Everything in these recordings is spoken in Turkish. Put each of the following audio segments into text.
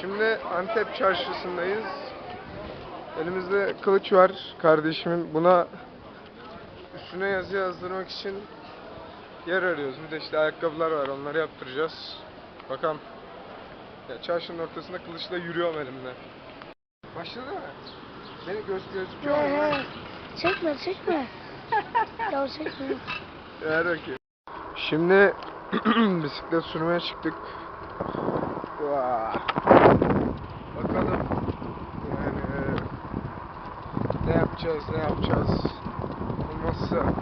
Şimdi Antep çarşısındayız. Elimizde kılıç var kardeşimin. Buna üstüne yazı yazdırmak için yer arıyoruz. Bir de işte ayakkabılar var. Onları yaptıracağız. Bakalım. Ya çarşının ortasında kılıçla yürüyorum elimde. Başladı mı? Beni göz gözüküyor mu? Çekme çekme. ya çekme. Ver bakayım. Şimdi bisiklet sürmeye çıktık. Vaa. Bakalım. Yani yapacağız, ne yapacağız. Olmazsa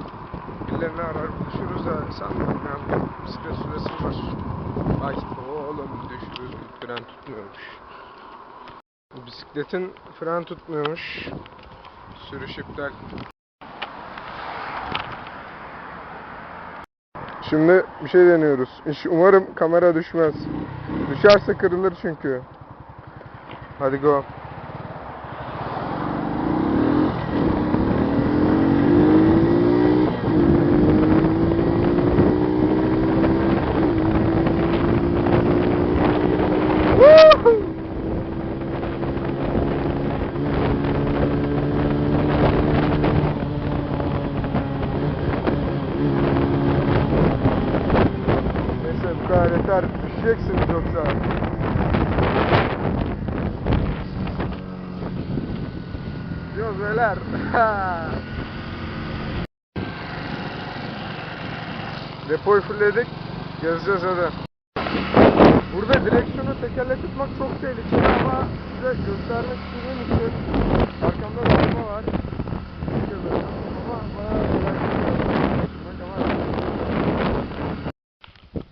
birilerini arar buluşuruz da sanmıyorum ya. Bisiklet süresi var. Ay oğlum düştü. Fren tutmuyormuş. Bu bisikletin fren tutmuyormuş. Sürüş iptal. Şimdi bir şey deniyoruz. İş- Umarım kamera düşmez. Düşerse kırılır çünkü. Hadi go. Kadar yeter. Düşeceksiniz yoksa. Gidiyoruz beyler. Depoyu fullledik. Gezeceğiz hadi. Burada direksiyonu tekerle tutmak çok tehlikeli ama size göstermek istediğim için arkamda bir araba var. Ama bayağı eğlenceli. Tutmak ama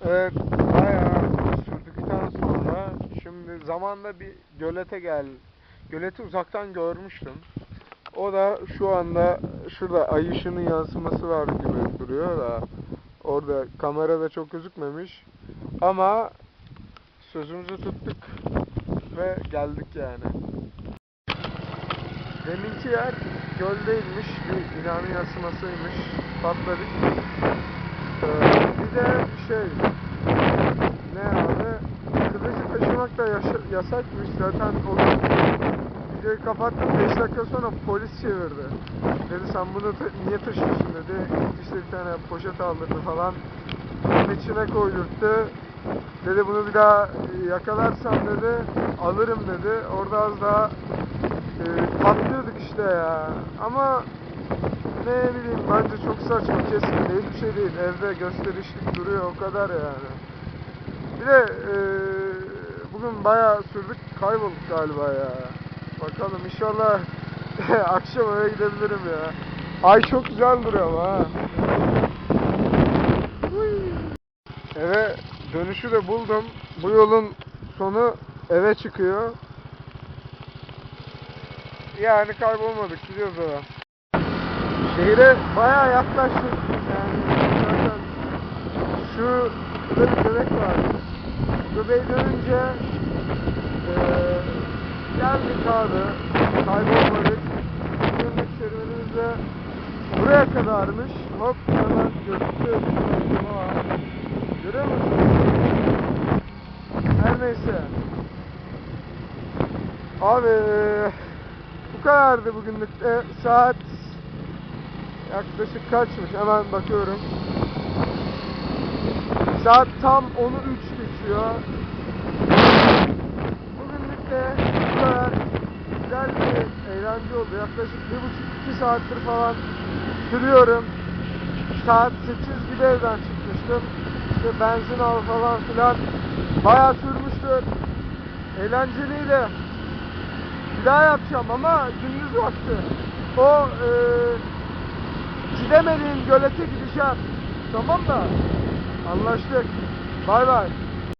Evet, bayağı sürdükten sonra şimdi zamanda bir gölete gel. Göleti uzaktan görmüştüm. O da şu anda şurada ay ışığının yansıması var gibi duruyor da orada kamerada çok gözükmemiş. Ama sözümüzü tuttuk ve geldik yani. Deminki yer göl değilmiş, bir binanın yansımasıymış. Patladık. Ee, bir de şey, ne abi? Taşımak da yasakmış zaten o videoyu kapattım 5 dakika sonra polis çevirdi. Dedi sen bunu niye taşıyorsun dedi. İşte bir tane poşet aldırdı falan. Bunun içine koydurttu. Dedi bunu bir daha yakalarsam dedi alırım dedi. Orada az daha e, patlıyorduk işte ya. Ama ne bileyim bence çok saçma kesinlikle hiçbir şey değil. Evde gösterişlik duruyor o kadar yani. Bir de e, bugün bayağı sürdük kaybolduk galiba ya. Bakalım inşallah akşam eve gidebilirim ya. Ay çok güzel duruyor ama ha. Eve dönüşü de buldum. Bu yolun sonu eve çıkıyor. Yani kaybolmadık gidiyoruz eve. Şehire bayağı yaklaştık. Yani şu bir bebek var. Göbeği dönünce eee geldik abi. Kaybolmadık. Günlük serüvenimiz de buraya kadarmış. Hop hemen gözüktü. Görüyor musun? Her neyse. Abi bu kadardı bugünlük de saat yaklaşık kaçmış hemen bakıyorum. Saat tam 10'u 3 geçiyor. Bugünlük de bu kadar güzel bir eğlence oldu. Yaklaşık 1,5-2 saattir falan sürüyorum. Saat 8 gibi evden çıkmıştım. İşte benzin al falan filan. Bayağı sürmüştür. Eğlenceliydi. Bir daha yapacağım ama gündüz vakti. O eee gidemediğim gölete gideceğim. Tamam da anlaştık. Bay bay.